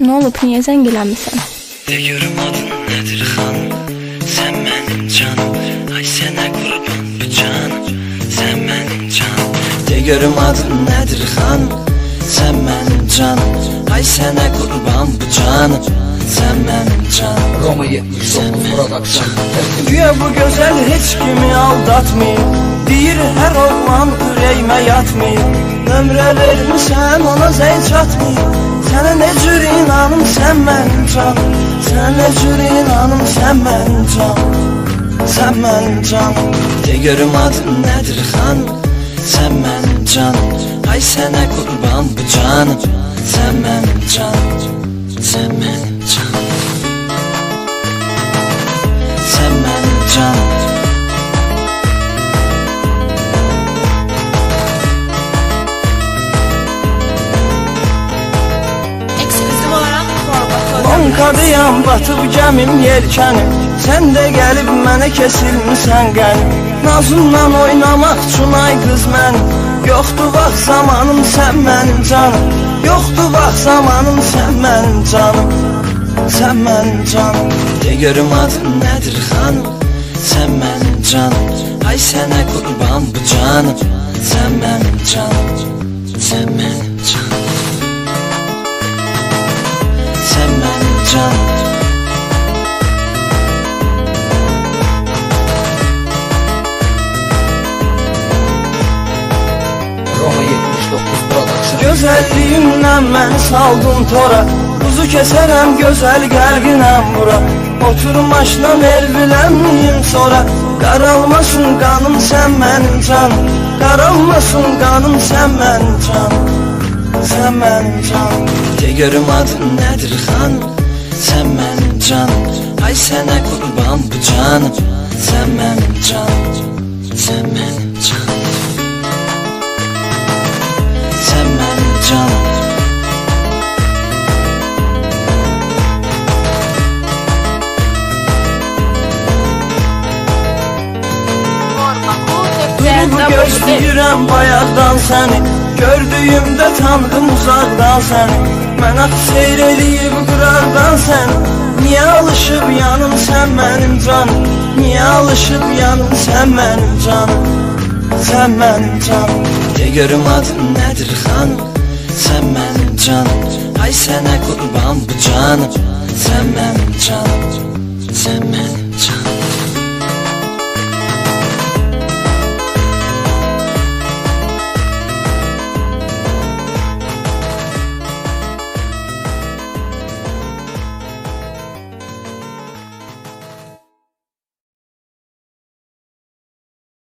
Ne zəng eləmirsən? De görüm adın nedir hanım Sen benim canım. Ay sana kurban bu canım Sen benim canım. De görüm adın nedir hanım Sen benim canım. Ay sana kurban bu canım Sen benim canım. Roma 79 Production Güya bu gözəl heç kimi aldatmayıb Deyir hər oğlan ürəyimə yatmayıb Ömrə vermişəm ona Sənə nə cür inanım sən mənim canım Sən nə cür inanım sən mənim canım Sən mənim canım De görüm adın nedir hanım Sen benim canım Ay sana kurban bu canım Sen benim canım Sen benim canım Bankadayam batıb gəmim yelkəni Sən də gəlib mənə kesilmisən qənim Nazımla oynamaq üçün ay qız mənim Yoxdur vaxt zamanım sən mənim canım. Yoxdur vaxt zamanım sən mənim canım. Sən mənim canım. De görüm adın nedir hanım? Sen benim canım. Ay sana kurban bu canım. Sen benim canım. Sen benim canım benim canım Roma 79 Production. Gözəlliyimlə məni saldın tora. Kuzu kəsərəm gözəl qəlbinə vura Oturum maşına elvilənmiyim sonra? Qaralmasın qanım sən mənim canım Qaralmasın qanım sən mənim canım Sən mənim canım De görüm adın nedir hanım Sen benim canım Ay sana kurban bu canım Sen benim canım Sen benim canım Sen benim canım Durub gözləyirəm bayaqdan səni Gördüyümdə tanıdım uzaqdan səni Mənə seyr eləyib qırardan səni Niyə alışıb yanım sən mənim canım Niyə alışıb yanım sən mənim canım Sən mənim canım De görüm adın nedir hanım Sen benim canım Ay sana kurban bu canım Sen benim canım Sen benim canım